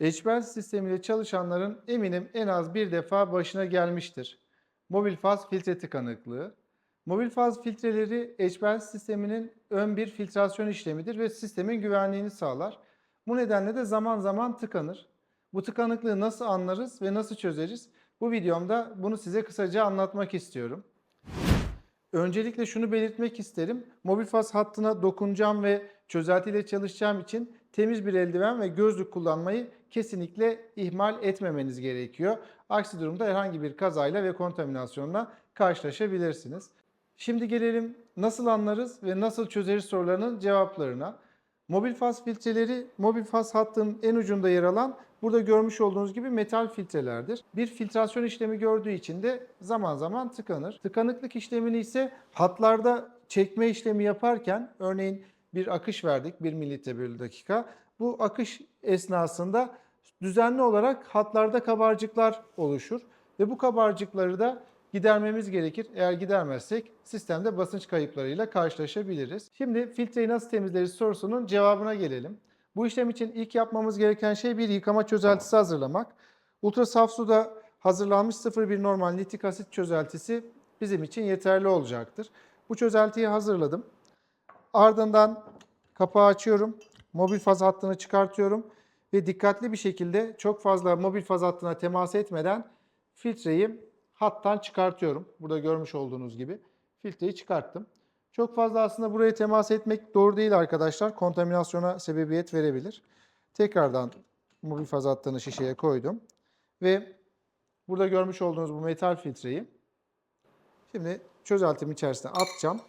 HBL sistemiyle çalışanların eminim en az bir defa başına gelmiştir. Mobil faz filtre tıkanıklığı. Mobil faz filtreleri HBL sisteminin ön bir filtrasyon işlemidir ve sistemin güvenliğini sağlar. Bu nedenle de zaman zaman tıkanır. Bu tıkanıklığı nasıl anlarız ve nasıl çözeriz? Bu videomda bunu size kısaca anlatmak istiyorum. Öncelikle şunu belirtmek isterim. Mobil faz hattına dokunacağım ve çözeltiyle çalışacağım için temiz bir eldiven ve gözlük kullanmayı kesinlikle ihmal etmemeniz gerekiyor. Aksi durumda herhangi bir kazayla ve kontaminasyonla karşılaşabilirsiniz. Şimdi gelelim nasıl anlarız ve nasıl çözeriz sorularının cevaplarına. Mobil faz filtreleri mobil faz hattının en ucunda yer alan burada görmüş olduğunuz gibi metal filtrelerdir. Bir filtrasyon işlemi gördüğü için de zaman zaman tıkanır. Tıkanıklık işlemini ise hatlarda çekme işlemi yaparken örneğin bir akış verdik 1 mililitre bölü dakika. Bu akış esnasında düzenli olarak hatlarda kabarcıklar oluşur ve bu kabarcıkları da gidermemiz gerekir. Eğer gidermezsek sistemde basınç kayıplarıyla karşılaşabiliriz. Şimdi filtreyi nasıl temizleriz sorusunun cevabına gelelim. Bu işlem için ilk yapmamız gereken şey bir yıkama çözeltisi hazırlamak. Ultra saf suda hazırlanmış 0,1 normal nitrik asit çözeltisi bizim için yeterli olacaktır. Bu çözeltiyi hazırladım. Ardından kapağı açıyorum. Mobil faz hattını çıkartıyorum ve dikkatli bir şekilde çok fazla mobil faz hattına temas etmeden filtreyi hattan çıkartıyorum. Burada görmüş olduğunuz gibi filtreyi çıkarttım. Çok fazla aslında buraya temas etmek doğru değil arkadaşlar. Kontaminasyona sebebiyet verebilir. Tekrardan mobil faz hattını şişeye koydum. Ve burada görmüş olduğunuz bu metal filtreyi şimdi çözeltim içerisine atacağım.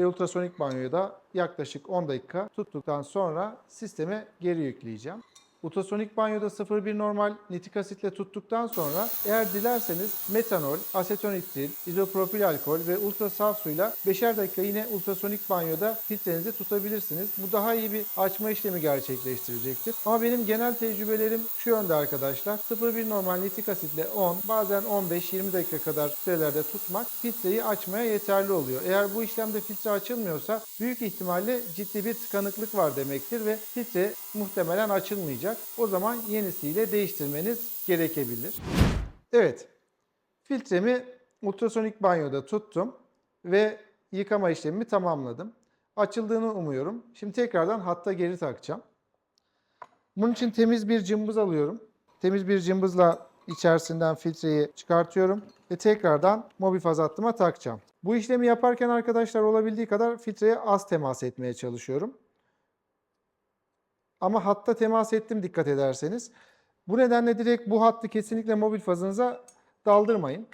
Ve ultrasonik banyoya da yaklaşık 10 dakika tuttuktan sonra sisteme geri yükleyeceğim. Ultrasonik banyoda 0,1 normal nitrik asitle tuttuktan sonra eğer dilerseniz metanol, asetonitril, izopropil alkol ve ultra saf suyla 5'er dakika yine ultrasonik banyoda filtrenizi tutabilirsiniz. Bu daha iyi bir açma işlemi gerçekleştirecektir. Ama benim genel tecrübelerim şu yönde arkadaşlar. 0,1 normal nitrik asitle 10 bazen 15-20 dakika kadar sürelerde tutmak filtreyi açmaya yeterli oluyor. Eğer bu işlemde filtre açılmıyorsa büyük ihtimalle ciddi bir tıkanıklık var demektir ve filtre muhtemelen açılmayacak. O zaman yenisiyle değiştirmeniz gerekebilir. Evet, filtremi ultrasonik banyoda tuttum ve yıkama işlemimi tamamladım. Açıldığını umuyorum. Şimdi tekrardan hatta geri takacağım. Bunun için temiz bir cımbız alıyorum. Temiz bir cımbızla içerisinden filtreyi çıkartıyorum ve tekrardan mobil faz hattıma takacağım. Bu işlemi yaparken arkadaşlar olabildiği kadar filtreye az temas etmeye çalışıyorum. Ama hatta temas ettim dikkat ederseniz. Bu nedenle direkt bu hattı kesinlikle mobil fazınıza daldırmayın.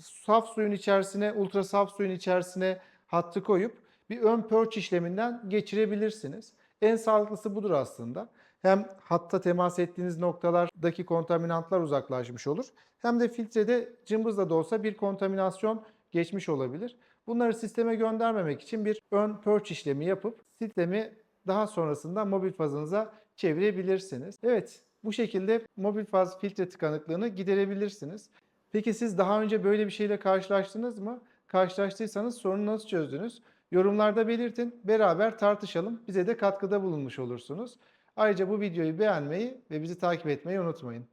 Saf suyun içerisine, ultra saf suyun içerisine hattı koyup bir ön pörç işleminden geçirebilirsiniz. En sağlıklısı budur aslında. Hem hatta temas ettiğiniz noktalardaki kontaminantlar uzaklaşmış olur. Hem de filtrede cımbızla da olsa bir kontaminasyon geçmiş olabilir. Bunları sisteme göndermemek için bir ön pörç işlemi yapıp sistemi daha sonrasında mobil fazınıza çevirebilirsiniz. Evet, bu şekilde mobil faz filtre tıkanıklığını giderebilirsiniz. Peki siz daha önce böyle bir şeyle karşılaştınız mı? Karşılaştıysanız sorunu nasıl çözdünüz? Yorumlarda belirtin, beraber tartışalım. Bize de katkıda bulunmuş olursunuz. Ayrıca bu videoyu beğenmeyi ve bizi takip etmeyi unutmayın.